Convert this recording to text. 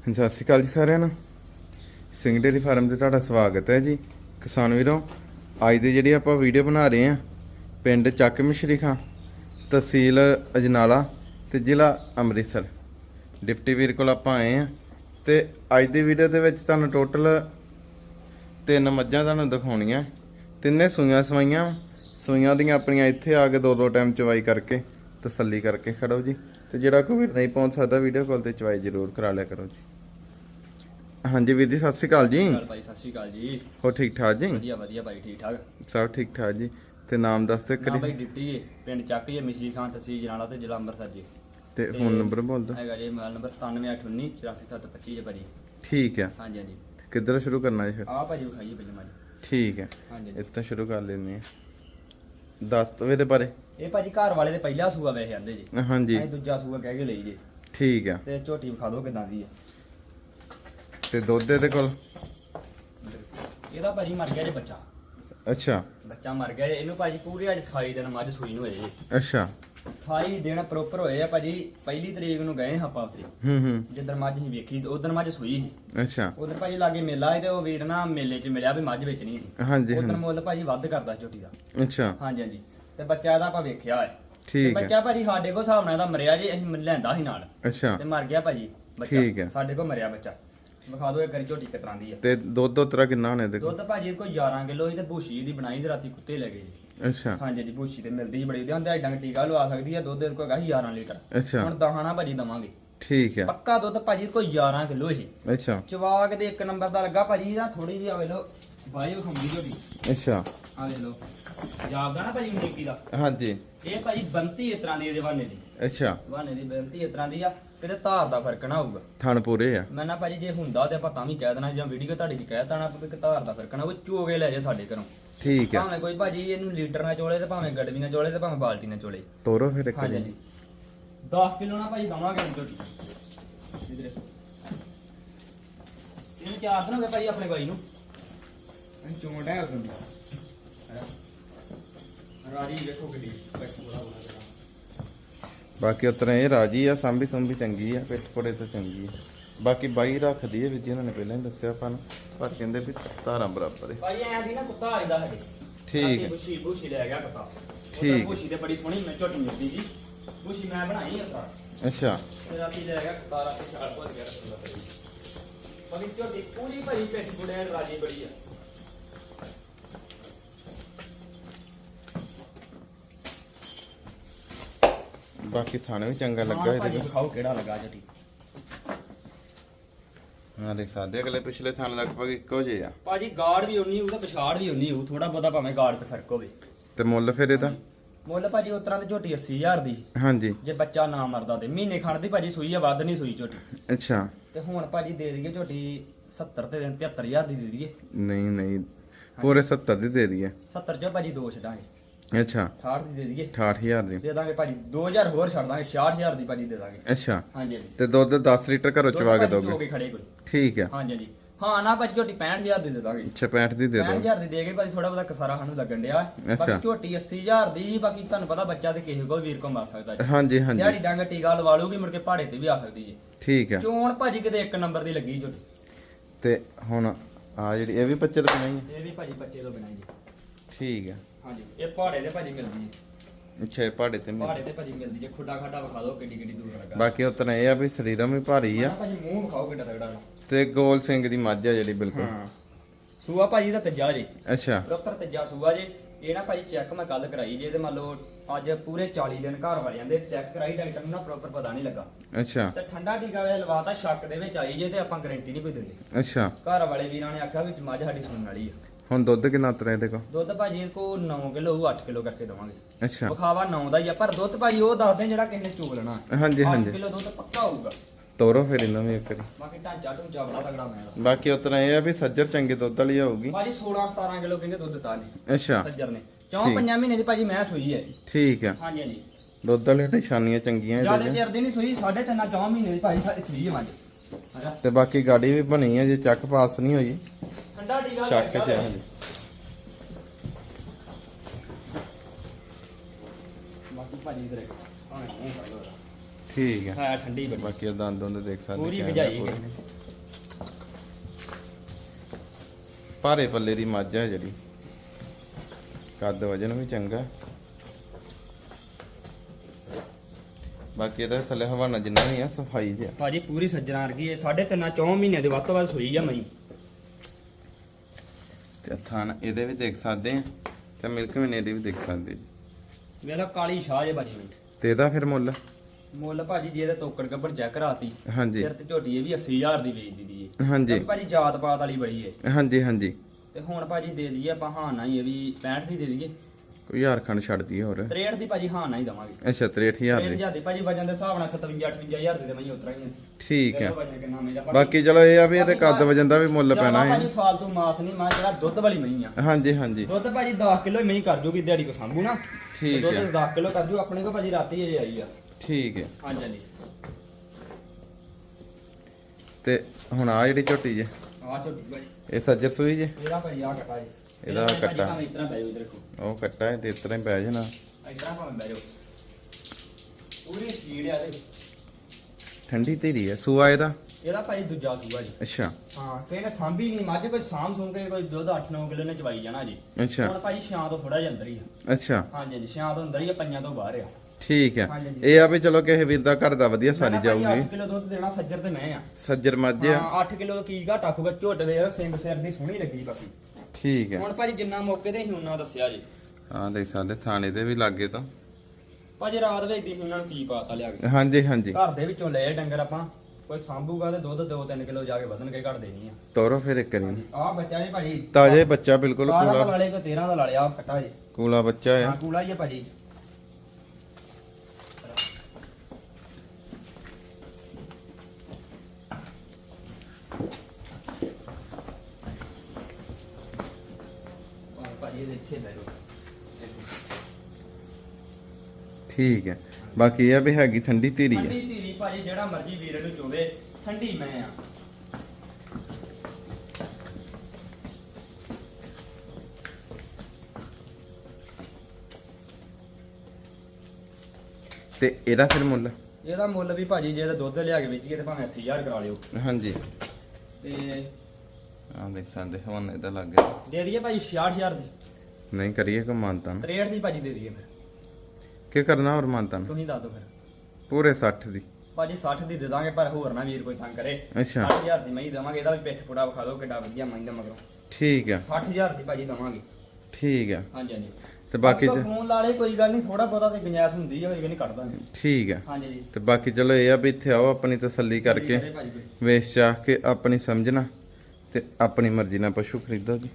ਸਤਿ ਸ਼੍ਰੀ ਅਕਾਲ ਜੀ ਸਾਰਿਆਂ ਨੂੰ। ਸਿੰਘ ਡੇਰੀ ਫਾਰਮ ਤੇ ਤੁਹਾਡਾ ਸਵਾਗਤ ਹੈ ਜੀ। ਕਿਸਾਨ ਵੀਰੋ, ਅੱਜ ਦੀ ਜਿਹੜੀ ਆਪਾਂ ਵੀਡੀਓ ਬਣਾ ਰਹੇ ਹਾਂ, ਪਿੰਡ ਚੱਕ ਮਿਸ਼ਰੀ ਖਾਂ, ਤਹਿਸੀਲ ਅਜਨਾਲਾ ਤੇ ਜ਼ਿਲ੍ਹਾ ਅੰਮ੍ਰਿਤਸਰ। ਡਿਪਟੀ ਵੀਰ ਕੋਲ ਆਪਾਂ ਆਏ ਹਾਂ ਤੇ ਅੱਜ ਦੀ ਵੀਡੀਓ ਦੇ ਵਿੱਚ ਤੁਹਾਨੂੰ ਟੋਟਲ ਤਿੰਨ ਮੱਝਾਂ ਤੁਹਾਨੂੰ ਦਿਖਾਉਣੀਆਂ। ਤਿੰਨੇ ਸੂਈਆਂ ਸਵਾਈਆਂ, ਸੂਈਆਂ ਦੀਆਂ ਆਪਣੀਆਂ ਇੱਥੇ ਆ ਕੇ ਦੋ ਦੋ ਟਾਈਮ ਚਵਾਈ ਕਰਕੇ, ਤਸੱਲੀ ਕਰਕੇ ਖੜੋ ਜੀ। ਤੇ ਜਿਹੜਾ ਕੋਈ ਨਹੀਂ ਪਹੁੰਚ ਸਕਦਾ, ਵੀਡੀਓ ਕਾਲ ਤੇ ਚਵਾਈ ਜ਼ਰੂਰ ਕਰਾ ਲਿਆ ਕਰੋ ਜੀ। ਹਾਂਜੀ ਵੀਰ ਜੀ ਸਤਿ ਸ਼੍ਰੀ ਅਕਾਲ ਜੀ। ਗੱਲ ਭਾਈ ਸਤਿ ਸ਼੍ਰੀ ਅਕਾਲ ਜੀ। ਹੋ ਠੀਕ ਠਾਕ ਜੀ? ਵਧੀਆ ਵਧੀਆ ਭਾਈ ਠੀਕ ਠਾਕ। ਸਭ ਠੀਕ ਠਾਕ ਜੀ। ਤੇ ਨਾਮ ਦੱਸ ਤੇ ਨਾ ਭਾਈ ਕਰੀ ਡਿਪਟੀ ਜੀ, ਪਿੰਡ ਚੱਕ ਜੀ ਮਿਸ਼ਰੀ ਖਾਨ ਤਹਿਸੀਲ ਜਨਾਲਾ ਤੇ ਜ਼ਿਲ੍ਹਾ ਅੰਮ੍ਰਿਤਸਰ ਜੀ। ਤੇ ਫੋਨ ਨੰਬਰ ਬੋਲ ਦਿਓ। ਹੈਗਾ ਜੀ ਮੋਬਾਈਲ ਨੰਬਰ 9789 84725 ਜੀ ਭਾਜੀ। ਠੀਕ ਹੈ। ਹਾਂਜੀ ਹਾਂਜੀ। ਕਿੱਧਰ ਸ਼ੁਰੂ ਕਰਨਾ ਹੈ ਫਿਰ? ਆਹ ਭਾਜੀ ਵਿਖਾਈਏ ਭਾਜੀ। ਮਾਜੀ ਠੀਕ ਹੈ। ਹਾਂਜੀ। ਇੱਥੇ ਸ਼ੁਰੂ ਕਰ ਲੈਂਦੇ ਹਾਂ। ਦੱਸ ਦੋ ਇਹਦੇ ਬਾਰੇ। ਇਹ ਭਾਜੀ ਘਰ ਵਾਲੇ ਦੇ ਪਹਿਲਾ ਸੂਆ ਵੇਖ ਜਾਂਦੇ ਜੀ। ਹਾਂਜੀ। ਅਸੀਂ ਦੂਜਾ ਸੂਆ ਕਹਿ ਕੇ ਲਈ ਜੀ। ਠੀਕ ਹੈ। ਤੇ ਝੋਟੀ ਵਿਖਾ ਦਿਓ ਕਿਦਾਂ ਦੀ ਹੈ। ਤੇ ਦੁੱਧ ਇਹਦੇ ਕੋਲ? ਇਹਦਾ ਭਾਜੀ ਮਰ ਗਿਆ ਜੀ ਬੱਚਾ। ਅੱਛਾ। ਬੱਚਾ ਮਰ ਗਿਆ ਜੀ ਇਹਨੂੰ ਭਾਜੀ ਪੂਰੇ ਅੱਜ 28 ਦਿਨ ਮੱਝ ਸੂਈ ਨੂੰ ਹੋਏ ਜੀ। ਅੱਛਾ। 28 ਦਿਨ ਪ੍ਰੋਪਰ ਹੋਏ ਆ ਭਾਜੀ ਪਹਿਲੀ ਤਰੀਕ ਨੂੰ ਗਏ ਆਪਾਂ ਉੱਥੇ। ਹੂੰ ਹੂੰ। ਜਿੱਦਣ ਮੱਝ ਹੀ ਵੇਖੀ ਉਦੋਂ ਮੱਝ ਸੂਈ ਸੀ। ਅੱਛਾ। ਉਧਰ ਭਾਜੀ ਲਾਗੇ ਮੇਲਾ ਸੀ ਤੇ ਉਹ ਵੀਰ ਨਾ ਮੇਲੇ 'ਚ ਮਿਲਿਆ ਵੀ ਮੱਝ ਵੇਚਣੀ ਸੀ। ਹਾਂਜੀ ਮੁੱਲ ਭਾਜੀ ਵੱਧ ਕਰਦਾ ਸੀ ਝੋਟੀ ਦਾ। ਅੱਛਾ। ਹਾਂਜੀ ਹਾਂਜੀ। ਤੇ ਬੱਚਾ ਇਹਦਾ ਆਪਾਂ ਵੇਖਿਆ ਹੈ ਠੀਕ ਹੈ। ਬੱਚਾ ਭਾਜੀ ਸਾਡੇ ਕੋਲ ਹਿਸਾਬ ਨਾਲ ਇਹਦਾ ਮਰਿਆ ਜੀ ਅਸੀਂ ਲੈਂਦਾ ਸੀ ਨਾਲ। ਅੱਛਾ। ਤੇ ਮਰ ਗਿਆ ਭਾਜੀ ਬੱਚਾ। ਸਾਡੇ ਕੋਲ ਮਰਿਆ ਬੱਚਾ। ਵਿਖਾ ਦਿਓ ਇੱਕ ਵਾਰੀ ਝੋਟੀ ਕਿਤਰਾਂ ਦੀ ਆ। ਤੇ ਦੁੱਧ ਉਤਰਾ ਕਿੰਨਾ ਹੋਣੇ ਕੋਲ? ਦੁੱਧ ਭਾਜੀ ਕੋਲ 11 ਕਿਲੋ ਸੀ ਤੇ ਭੂਸ਼ੀ ਦੀ ਬਣਾਈ ਤੇ ਰਾਤੀ ਕੁੱਤੇ ਲੈ ਗਏ ਜੀ ਅੱਛਾ। ਹਾਂਜੀ ਜੀ ਭੂਸ਼ੀ ਤੇ ਮਿਲਦੀ ਜੀ ਬੜੀ। ਉਹਦੇ ਹੁੰਦੇ ਡੰਗ ਟੀਕਾ ਲਵਾ ਸਕਦੀ ਆ ਦੁੱਧ ਕੋਲ ਹੈਗਾ ਸੀ 11 ਲੀਟਰ। ਅੱਛਾ। ਹੁਣ ਦਹਾਣਾ ਭਾਜੀ ਦਵਾਂਗੇ। ਠੀਕ ਹੈ ਪੱਕਾ ਦੁੱਧ ਭਾਜੀ ਕੋਲ 11 ਕਿਲੋ ਸੀ। ਅੱਛਾ। ਚਵਾਕ ਦੇ ਇੱਕ ਨੰਬਰ ਦਾ ਲੱਗਾ ਭਾਜੀ ਇਹਦਾ ਥੋੜੀ ਜਿਹੀ ਆ ਵੇ ਲੋ ਬਾਈ ਵਿਖਾਉਂਦੀ ਝੋਟੀ। ਅੱਛਾ। ਆ ਵੇ ਲੋ ਜਾਪਦਾ ਨਾ ਭਾਜੀ ਮਨੀਕੀ ਦਾ? ਹਾਂਜੀ। ਇਹ ਭਾਜੀ ਬੰਤੀ ਇਸ ਤਰ੍ਹਾਂ ਦੀ ਇਹਦੇ ਵਾਨੇ ਦੀ। ਅੱਛਾ। ਵਾਨੇ ਦੀ ਬੰਤੀ ਇਸ ਤਰ੍ਹਾਂ ਦੀ ਆ। ਕਿਤੇ ਧਾਰ ਦਾ ਫ਼ਰਕ ਨਾ ਹੋਊਗਾ। ਥਣ ਪੂਰੇ ਆ। ਮੈਂ ਨਾ ਭਾਜੀ ਜੇ ਹੁੰਦਾ ਤੇ ਆਪਾਂ ਤਾਂ ਵੀ ਕਹਿ ਦੇਣਾ ਜਾਂ ਵੀਡੀਓ ਤੁਹਾਡੀ ਚ ਕਹਿ ਦੇਣਾ ਕਿ ਧਾਰ ਦਾ ਫ਼ਰਕ ਨਾ ਉਹ ਚੋਗੇ ਲੈ ਜੇ ਸਾਡੇ ਘਰੋਂ। ਠੀਕ ਹੈ ਭਾਵੇਂ ਕੋਈ ਭਾਜੀ ਇਹਨੂੰ ਲੀਟਰ ਨਾਲ ਚੋਲੇ ਤੇ ਭਾਵੇਂ ਗੜਵੀ ਨਾਲ ਚੋਲੇ ਤੇ ਭਾਵੇਂ ਬਾਲਟੀ ਨਾਲ ਚੋਲੇ। ਤੋਰੋ ਫਿਰ ਇੱਕ ਹਾਂਜੀ ਵਾਰੀ। ਹਾਂਜੀ। 10 ਕਿਲੋ ਨਾ ਭਾਜੀ ਦਵਾਂਗੇ ਹੁਣ ਤੁਹਾਡੀ। ਇਧਰ। ਇਹਨੂੰ ਚਾਰ ਦਿਨ ਹੋ ਗਏ ਭਾਜੀ ਆਪਣੇ ਬਾਈ ਨੂੰ। ਇਹ ਚੋਂਡ ਹੈ? ਦੀ ਰਾਜੀ ਵੇਖੋ ਕਿੱਡੀ। ਬੈਠ ਬੜਾ ਬੜਾ ਬਾਕੀ ਉਤਰਾ ਇਹ ਰਾਜੀ ਆ ਸੰਭੀ ਸੰਭੀ ਚੰਗੀ ਆ ਪਿੱਠ ਪੜੇ ਤੋਂ ਚੰਗੀ ਆ। ਬਾਕੀ ਬਾਈ ਰੱਖਦੀ ਹੈ ਵੀ ਜੀ ਉਹਨਾਂ ਨੇ ਪਹਿਲਾਂ ਹੀ ਦੱਸਿਆ ਆਪਾਂ ਨੂੰ ਪਰ ਕਹਿੰਦੇ ਵੀ 17 ਬਰਾਬਰ ਹੈ ਭਾਈ ਐਂ ਦੀ ਨਾ ਕੁੱਤਾ ਆਇਦਾ ਹਜੇ। ਠੀਕ ਹੈ। ਬੁਸ਼ੀ ਬੁਸ਼ੀ ਲੈ ਗਿਆ ਕੁੱਤਾ। ਠੀਕ। ਬੁਸ਼ੀ ਤੇ ਬੜੀ ਸੋਹਣੀ ਮੈਂ ਝੋਟੀ ਮਿਲਦੀ ਜੀ। ਬੁਸ਼ੀ ਮੈਂ ਬਣਾਈ ਆ ਅੱਛਾ। ਤੇ ਰਾਤੀ ਲੈ ਗਿਆ ਕੁੱਤਾ ਰਾਤੀ ਛਾਲ ਭੁੱਜ ਗਿਆ ਰੱਖੂਗਾ ਭਾਈ ਝੋਟੀ ਪੂਰੀ ਭਰੀ ਪਿੱਠ ਗੁੜੇ ਰਾਜੀ ਬੜੀ ਆ। ਬਾਕੀ ਥਾਣੇ ਵੀ ਚੰਗਾ ਲੱਗਾ ਇਹਦੇ ਕੋਲ ਦਿਖਾਓ ਕਿਹੜਾ ਲੱਗਾ ਝੋਟੀ ਹਾਂ ਦੇਖ ਸਕਦੇ ਅਗਲੇ ਪਿਛਲੇ ਥਾਂ ਲਗਭਗ ਇੱਕੋ ਜਿਹੇ ਆ। ਭਾਜੀ ਗਾਰਡ ਵੀ ਉਨੀ ਉਹਦਾ ਪਛਾੜ ਵੀ ਉਨੀ ਹੋਊ ਥੋੜਾ ਬਹੁਤਾ ਭਾਵੇਂ ਗਾਰਡ 'ਚ ਫ਼ਰਕ ਹੋਵੇ। ਤੇ ਮੁੱਲ ਫਿਰ ਇਹਦਾ? ਮੁੱਲ ਭਾਜੀ ਉਸ ਤਰ੍ਹਾਂ ਦੀ ਝੋਟੀ 80000 ਦੀ। ਹਾਂਜੀ। ਜੇ ਬੱਚਾ ਨਾ ਮਰਦਾ ਤੇ। ਮਹੀਨੇ ਖਣ ਦੀ ਭਾਜੀ ਸੂਈ ਆ ਵੱਧ ਨਹੀਂ ਸੂਈ ਝੋਟੀ। ਅੱਛਾ। ਤੇ ਹੁਣ ਭਾਜੀ ਦੇ ਦਈਏ ਝੋਟੀ 70 ਤੇ 73000 ਦੀ ਦੇ ਦਈਏ। ਨਹੀਂ ਨਹੀਂ ਪੂਰੇ 70 ਦੀ ਦੇ ਦਈਏ। 70 ਚੋਂ ਭਾਜੀ ਦੋ ਛੱਡਾਂਗੇ। ਅੱਛਾ। 68 ਦੀ ਦੇ ਦਈਏ। 68000 ਦੀ। ਦੇ ਦਾਂਗੇ ਭਾਜੀ। 2000 ਹੋਰ ਛੱਡ ਦਾਂਗੇ 66000 ਦੀ ਭਾਜੀ ਦੇ ਦਾਂਗੇ। ਅੱਛਾ। ਹਾਂਜੀ ਹਾਂਜੀ। ਤੇ ਦੁੱਧ 10 ਲੀਟਰ ਘਰੋਂ ਚਵਾ ਕੇ ਦੋ ਦੋਗੇ ਕੇ ਖੜੇ ਕੋਈ। ਠੀਕ ਆ। ਹਾਂਜੀ ਹਾਂਜੀ। ਹਾਂ ਨਾ ਭਾਜੀ ਝੋਟੀ 65000 ਦੀ ਦੇ ਦਾਂਗੇ। 65 ਦੀ ਦੇ ਦਿਓ। 65000 ਦੀ ਦੇ ਕੇ ਭਾਜੀ ਥੋੜਾ ਬਹੁਤਾ ਕਸਾਰਾ ਸਾਨੂੰ ਲੱਗਣ ਡਿਆ। ਅੱਛਾ। ਬਾਕੀ ਝੋਟੀ 80000 ਦੀ ਬਾਕੀ ਤੁਹਾਨੂੰ ਪਤਾ ਬੱਚਾ ਤੇ ਕਿਸੇ ਕੋਲ ਵੀਰ ਕੋ ਮਾਰ ਸਕਦਾ ਜੀ। ਹਾਂਜੀ ਹਾਂਜੀ। ਦਿਹਾੜੀ ਡੰਗ ਟੀਕਾ ਲਵਾ ਲੂਗੀ ਮੁੜ ਕੇ ਪਹਾੜੇ ਤੇ ਵੀ ਆ ਸਕਦੀ ਜੀ। ਠੀਕ ਆ। ਚੋਣ ਭਾਜੀ ਕਿਤੇ ਇੱਕ ਨੰਬਰ ਦੀ ਲੱਗੀ ਝੋਟੀ? ਤੇ ਹੁਣ ਆ ਜਿਹੜੀ ਇਹ ਵੀ 25 ਰੁਪਏ ਹੀ ਇਹ ਵੀ ਭਾਜੀ ਬੱਚੇ ਤੋਂ ਬਿਨਾਂ ਜੀ ਠੀਕ ਆ। ਹਾਂਜੀ। ਇਹ ਪਹਾੜੇ ਤੇ ਭਾਜੀ ਮਿਲਦੀ ਹੈ। ਅੱਛਾ ਇਹ ਪਹਾੜੇ ਤੇ ਮਿਲ ਪਹਾੜੇ ਤੇ ਭਾਜੀ ਮਿਲਦੀ ਜੇ ਖੁੱਡਾ ਖਾਡਾ ਵਿਖਾ ਦਿਓ ਕਿੱਡੀ ਕਿੱਡੀ ਦੂਰ ਲੱਗਾ। ਬਾਕੀ ਉਤਨਾ ਇਹ ਆ ਵੀ ਸਰੀਰਮ ਵੀ ਭਾਰੀ ਆ। ਭਾਜੀ ਮੂੰਹ ਵਿਖਾਓ ਕਿੱਡਾ ਤਗੜਾ ਤੇ ਗੋਲ ਸਿੰਘ ਦੀ ਮੱਝ ਆ ਜਿਹੜੀ ਬਿਲਕੁਲ। ਹਾਂ। ਸੂਆ ਭਾਜੀ ਦਾ ਤੱਜਾ ਜੀ। ਅੱਛਾ। ਪ੍ਰੋਪਰ ਤੱਜਾ ਸੂਆ ਜੀ। ਇਹ ਨਾ ਭਾਜੀ ਚੈੱਕ ਮੈਂ ਕੱਲ ਕਰਾਈ ਜੇ ਤੇ ਮੰਨ ਲਓ ਅੱਜ ਪੂਰੇ 40 ਦਿਨ ਘਰ ਵਾਲਿਆਂ ਦੇ ਚੈੱਕ ਕਰਾਈ ਡਾਕਟਰ ਨੂੰ ਨਾ ਪ੍ਰੋਪਰ ਪਤਾ ਨਹੀਂ ਲੱਗਾ। ਅੱਛਾ। ਤੇ ਠੰਡਾ ਟੀਕਾ ਵੇ ਲਵਾਤਾ ਸ਼ੱਕ ਦੇ ਵਿੱਚ ਆਈ ਜੇ ਤੇ ਆਪਾਂ ਗਾਰੰਟੀ ਨਹੀਂ ਕੋਈ ਦਿੰਦੇ। ਅੱਛਾ। ਘਰ ਵਾਲੇ ਵੀਰਾਂ ਨੇ ਆਖਿਆ ਵੀ ਮੱਝ ਸਾਡੀ ਸੁਣਨ ਵਾਲੀ ਆ। ਹੁਣ ਦੁੱਧ ਕਿੰਨਾ ਉਤਰਿਆ ਇਹਦੇ ਕੋ ਦੁੱਧ ਭਾਜੀ ਕੋ 9 ਕਿਲੋ 8 ਕਿਲੋ ਕਰਕੇ ਦਵਾਂਗੇ। ਅੱਛਾ। ਵਿਖਾਵਾ 9 ਦਾ ਹੀ ਆ ਪਰ ਦੁੱਧ ਭਾਜੀ ਉਹ ਦੱਸਦੇ ਜਿਹੜਾ ਕਿਸੇ ਨੇ ਚੋਗ ਲੈਣਾ। ਹਾਂਜੀ ਹਾਂਜੀ। ਕਿਲੋ ਦੁੱਧ ਪੱਕਾ ਹੋਊਗਾ। ਤੋਰੋ ਫਿਰ ਇਹਨਾਂ ਨੂੰ ਇੱਕ ਵਾਰੀ। ਬਾਕੀ ਢਾਂਚਾ ਢੂੰਚਾ ਬੜਾ ਤਗੜਾ ਮੈਂ ਬਾਕੀ ਉਤਨਾ ਇਹ ਆ ਵੀ ਸੱਜਰ ਚੰਗੇ ਦੁੱਧ ਵਾਲੀ ਹੋਊਗੀ। ਭਾਜੀ 16 17 ਕਿਲੋ ਕਹਿੰਦੇ ਦੁੱਧ ਦਿੱਤਾ ਨੇ ਅੱਛਾ। ਸੱਜਰ ਨੇ। ਚੌਂ ਠੀਕ। ਪੰਜਾਂ ਮਹੀਨੇ ਦੀ ਭਾਜੀ ਮੈਂ ਸੂਈ ਹੈ ਠੀਕ ਆ। ਹਾਂਜੀ ਹਾਂਜੀ। ਦੁੱਧ ਵਾਲੇ ਨਿਸ਼ਾਨੀਆਂ ਚੰਗੀਆਂ ਜ਼ਿਆਦਾ ਇਹਦੇ 'ਚ। ਚਿਰ ਦੀ ਨਹੀਂ ਸੂਈ ਸਾਢੇ ਤਿੰਨਾਂ ਚੌਂ ਮਹੀਨੇ ਦੀ ਭਾਜੀ ਸਾ- ਸੂਈ ਹੈ ਅੱਛਾ ਤੇ ਬਾਕੀ ਗਾੜੀ ਵੀ ਬਣੀ ਆ ਜੇ ਚੱਕ ਪਾਸ ਨਹੀਂ ਹੋਈ। ਸਿੱਧਾ ਸ਼ੱਕ ਚ ਆ, ਹਾਂਜੀ। ਠੀਕ ਹੈ ਹਾਂ ਠੰਡੀ ਬੜੀ। ਬਾਕੀ ਉਹ ਦੰਦ ਦੁੰਦ ਦੇਖ ਸਕਦੇ ਪੂਰੀ ਭਜਾਈ ਪੂਰਾ। ਕਿਸੇ ਭਾਰੇ ਪੱਲੇ ਦੀ ਮੱਝ ਹੈ ਜਿਹੜੀ। ਕੱਦ ਵਜਨ ਵੀ ਚੰਗਾ। ਬਾਕੀ ਇਹਦਾ ਥੱਲੇ ਹਵਾਨਾ ਜਿੰਨਾ ਵੀ ਆ ਸਫ਼ਾਈ ਜਿਆ ਭਾਜੀ ਪੂਰੀ ਸੱਜਣਾ ਵਰਗੀ ਹੈ ਸਾਢੇ ਤਿੰਨਾਂ ਚੌਂ ਮਹੀਨੇ ਦੇ ਵੱਧ ਤੋਂ ਵੱਧ ਸੂਈ ਆ ਤੇ ਥਾਨ ਇਹਦੇ ਵੀ ਦੇਖ ਸਕਦੇ ਆ ਤੇ ਮਿਲਕ ਵੀ ਇਹਦੇ ਵੀ ਦੇਖ ਸਕਦੇ। ਜੀ ਵੇਲਾ ਕਾਲੀ ਸ਼ਾਹ ਜੇ ਭਾਜੀ ਮਿੰਟ। ਤੇ ਇਹਦਾ ਫਿਰ ਮੁੱਲ? ਮੁੱਲ ਭਾਜੀ ਜੇ ਇਹਦਾ ਤੋਕੜ ਗੱਬਰ ਚੈੱਕ ਕਰਾਤੀ ਹਾਂਜੀ। ਫਿਰ ਤੇ ਝੋਟੀ ਇਹ ਵੀ 80000 ਦੀ ਵੇਚ ਦਿੱਤੀ ਏ। ਹਾਂਜੀ। ਤੇ ਭਾਜੀ ਜਾਤ ਪਾਤ ਵਾਲੀ ਬੜੀ ਏ। ਹਾਂਜੀ ਹਾਂਜੀ। ਤੇ ਹੁਣ ਭਾਜੀ ਦੇ ਦਈਏ ਆਪਾਂ ਹਾਂ ਨਾ ਹੀ ਇਹ ਵੀ 65 ਦੀ ਦੇ ਦਈਏ। ਕੋਈ ਹਜ਼ਾਰ ਖੰਡ ਛੱਡਦੀ ਹੋਰ। 63 ਦੀ ਭਾਜੀ ਹਾਂ ਨਾ ਹੀ ਦਵਾਂਗੇ। ਅੱਛਾ 63000 ਦੀ। 63000 ਦੀ ਭਾਜੀ ਵਜਨ ਦੇ ਹਿਸਾਬ ਨਾਲ 57 58000 ਦੀ ਦੇਵਾਂਗੇ ਉਤਰਾ ਹੀ ਠੀਕ ਹੈ ਬਾਕੀ ਚਲੋ ਇਹ ਆ ਵੀ ਇਹਦੇ ਕੱਦ ਵਜਨ ਦਾ ਵੀ ਮੁੱਲ ਪੈਣਾ ਹੈ। ਭਾਜੀ ਫਾਲਤੂ ਮਾਸ ਨਹੀਂ ਮਾਂ ਜਿਹੜਾ ਦੁੱਧ ਵਾਲੀ ਮਹੀਂ ਆ। ਹਾਂਜੀ ਹਾਂਜੀ। ਦੁੱਧ ਭਾਜੀ 10 ਕਿਲੋ ਮਹੀਂ ਕਰ ਜੂਗੀ ਦਿਹਾੜੀ ਕੋ ਸੰਭੂ ਨਾ। ਠੀਕ ਤੇ ਦੁੱਧ ਹੈ 10 ਕਿਲੋ ਕਰ ਜੂ ਆਪਣੇ ਕੋ ਭਾਜੀ ਰਾਤੀ ਇਹ ਆਈ ਆ। ਠੀਕ ਹੈ ਹਾਂਜੀ ਹਾਂਜੀ। ਤੇ ਹੁਣ ਆ ਜਿਹੜੀ ਝੋਟੀ ਜੇ। ਆ ਝੋਟੀ ਭਾਜੀ ਇਹ ਸੱਜਰ ਸੂਈ ਜੇ? ਇਹਦਾ ਆ ਕੱਟਾ ਜੀ। ਇਹਦਾ ਕੱਟਾ। ਭਾਵੇਂ ਇਧਰ ਦੇਖੋ ਉਹ ਕੱਟਾ ਹੈ ਤੇ ਇਸ ਤਰ੍ਹਾਂ ਹੀ ਪੈ ਜਾਣਾ ਇਤਨਾ ਭਾਵੇਂ ਬੈ ਜਾਓ। ਪੂਰੀ ਸੀੜ ਆ ਦੇ ਠੰਡੀ ਧੀਰੀ ਹੈ ਸੂਆ ਇਹਦਾ? ਇਹਦਾ ਭਾਜੀ ਦੂਜਾ ਸੂਆ ਜੀ। ਅੱਛਾ। ਹਾਂ ਕਿਹਨੇ ਸਾਂਭੀ ਨਹੀਂ ਮੱਝ ਕੋਈ ਸਾਂਭ ਸੂੰ ਕੇ ਕੋਈ ਦੁੱਧ 8-9 ਕਿਲੋ ਨੇ ਚਵਾਈ ਜਾਣਾ ਜੀ। ਅੱਛਾ। ਹੁਣ ਭਾਜੀ ਛਾਂ ਤੋਂ ਥੋੜਾ ਜਿਹਾ ਅੰਦਰ ਹੀ ਆ। ਅੱਛਾ। ਹਾਂਜੀ ਹਾਂਜੀ ਛਾਂ ਤੋਂ ਅੰਦਰ ਹੀ ਆ ਪੰਜਾਂ ਤੋਂ ਬਾਹਰ ਆ। ਠੀਕ ਹੈ ਹਾਂਜੀ। ਇਹ ਆ ਵੀ ਚਲੋ ਕਿਸੇ ਵੀਰ ਦਾ ਘਰ ਦਾ ਵਧੀਆ ਸਾਰੀ ਜਾਊਗੀ। ਅੱਠ ਕਿਲੋ ਦੁੱਧ ਦੇਣਾ ਸੱਜਰ ਤੇ ਮੈਂ ਆ। ਸੱਜਰ ਮੱਝ ਆ। ਹਾਂ 8 ਕਿਲੋ ਕੀ ਘਾਟ ਆਖੂਗਾ ਝੋਟ ਵੇ ਸਿੰਘ ਸਿਰ ਦੀ ਸੋਹਣੀ ਲੱਗੀ ਬਾਕੀ। ਠੀਕ ਹੈ ਹੁਣ ਭਾਜੀ ਜਿੰਨਾ ਮੌਕੇ ਤੇ ਅਸੀਂ ਉਹਨਾਂ ਦੱਸਿਆ ਜੀ। ਹਾਂ ਦੇਖ ਸਕਦੇ ਥਾਣੇ ਦੇ ਵੀ ਲਾਗੇ ਤਾਂ। ਭਾਜੀ ਰਾਤ ਵੇਖਦੀ ਸੀ ਉਹਨਾਂ ਨੂੰ ਕੀ ਪਾਤਾ ਲਿਆ ਕੇ। ਹਾਂਜੀ ਹਾਂਜੀ। ਘਰ ਦੇ ਵਿੱਚੋਂ ਲਏ ਡੰਗਰ ਆਪਾਂ। ਕੋਈ ਸਾਂਭੂਗਾ ਤੇ ਦੁੱਧ 2-3 ਕਿਲੋ ਜਾ ਕੇ ਵਧਣਗੇ ਘਟ ਦੇਣੀ ਆ। ਤੋਰੋ ਫਿਰ ਇੱਕ ਵਾਰੀ। ਆਹ ਬੱਚਾ ਜੀ ਭਾਜੀ। ਤਾਜੇ ਬੱਚਾ ਬਿਲਕੁਲ 12 ਦਾ ਕੂਲਾ। ਲਾਲੇ ਕੋ 13 ਦਾ ਲਾ ਲਿਆ ਕੱਟਾ ਜੀ। ਕੂਲਾ ਬੱਚਾ ਹਾਂ ਆ ਕੂਲਾ ਹੀ ਆ ਭਾਜੀ। ਠੀਕ ਹੈ। ਬਾਕੀ ਇਹ ਆ ਵੀ ਹੈਗੀ ਠੰਡੀ ਧੀਰੀ ਹੈ ਠੰਡੀ ਧੀਰੀ ਭਾਜੀ ਜਿਹੜਾ ਮਰਜ਼ੀ ਵੀਰ ਨੂੰ ਚੋਵੇ ਠੰਡੀ ਮੈਂ ਆ। ਤੇ ਇਹਦਾ ਫਿਰ ਮੁੱਲ? ਇਹਦਾ ਮੁੱਲ ਵੀ ਭਾਜੀ ਜੇ ਇਹਦਾ ਦੁੱਧ ਲਿਆ ਕੇ ਵੇਚੀਏ ਤੇ ਭਾਵੇਂ 80000 ਕਰਾ ਲਿਓ। ਹਾਂਜੀ। ਤੇ ਆ ਦੇਖ ਸਕਦੇ ਹਵਾਨੇ ਦਾ ਲੱਗੇ ਦੇ ਦਈਏ ਭਾਜੀ 66000 ਦੀ। ਨਹੀਂ ਕਰੀਏ ਕੋ ਮਾਨਤਾ 63 ਦੀ ਭਾਜੀ ਦੇ ਦਈਏ ਫਿਰ। ਕੀ ਕਰਨਾ ਹੋਰ ਮਾਨਤਾ ਤੁਸੀਂ ਦੱਸ ਦਿਓ ਫਿਰ। ਪੂਰੇ 60 ਦੀ। ਭਾਜੀ 60 ਦੀ ਦੇ ਦਾਂਗੇ ਪਰ ਹੋਰ ਨਾ ਵੀਰ ਕੋਈ ਤੰਗ ਕਰੇ। ਅੱਛਾ। 60000 ਦੀ ਮੈਂ ਹੀ ਦੇਵਾਂਗੇ ਇਹਦਾ ਵੀ ਪਿੱਠ ਪੁੜਾ ਵਿਖਾ ਦਿਓ ਕਿੱਡਾ ਵਧੀਆ ਮੈਂ ਦਾ ਮਗਰੋਂ ਠੀਕ ਹੈ 60000 ਦੀ ਭਾਜੀ ਦੇਵਾਂਗੇ। ਠੀਕ ਹੈ ਹਾਂਜੀ ਹਾਂਜੀ। ਤੇ ਬਾਕੀ ਚ- ਫੋਨ ਲਾ ਲੇ ਕੋਈ ਗੱਲ ਨਹੀਂ ਥੋੜਾ ਬਹੁਤਾ ਤੇ ਗੁੰਜਾਇਸ਼ ਹੁੰਦੀ ਹੈ ਕੋਈ ਨਹੀਂ ਕੱਢ ਦਾਂਗੇ। ਠੀਕ ਹੈ ਹਾਂਜੀ ਜੀ ਤੇ ਬਾਕੀ ਚਲੋ ਇਹ ਆ ਵੀ ਇੱਥੇ ਆਓ ਆਪਣੀ ਤਸੱਲੀ ਕਰਕੇ। ਵੇਚ ਚਾਹ ਕੇ ਆਪਣੀ ਸਮਝਣਾ ਤੇ ਆਪਣੀ ਮਰਜ਼ੀ ਨਾਲ ਪਸ਼ੂ ਖਰੀਦੋ ਜੀ।